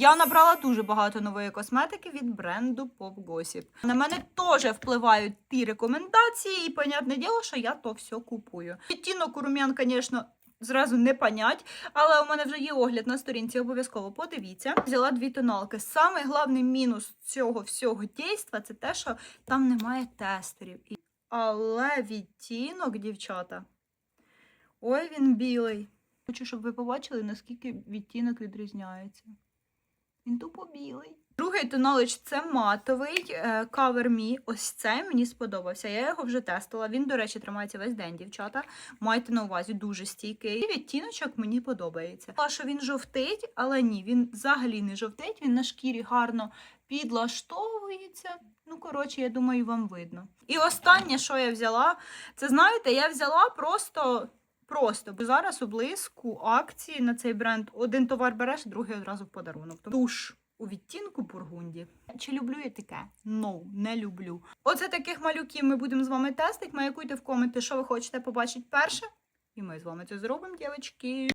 Я набрала дуже багато нової косметики від бренду Pop Gossip. На мене теж впливають ті рекомендації, і, понятне діло, що я то все купую. Відтінок у рум'ян, звісно, зразу не понять, але у мене вже є огляд на сторінці, обов'язково подивіться. Взяла дві тоналки. Самий головний мінус цього всього дійства це те, що там немає тестерів. Але відтінок, дівчата, ой, він білий. Хочу, щоб ви побачили, наскільки відтінок відрізняється. Він тупо білий. Другий тоналич це матовий е, Cover Me. Ось цей мені сподобався. Я його вже тестила. Він, до речі, тримається весь день, дівчата. Майте на увазі дуже стійкий. І відтіночок мені подобається. А що він жовтить, але ні, він взагалі не жовтить, він на шкірі гарно підлаштовується. Ну, коротше, я думаю, вам видно. І останнє, що я взяла, це знаєте, я взяла просто. Просто бо зараз близку акції на цей бренд один товар береш, другий одразу в подарунок. Тобто Туш у відтінку бургунді. Чи люблю я таке? No, не люблю. Оце таких малюків ми будемо з вами тестити. Маякуйте в коменти, що ви хочете побачити перше. І ми з вами це зробимо, дівчатки.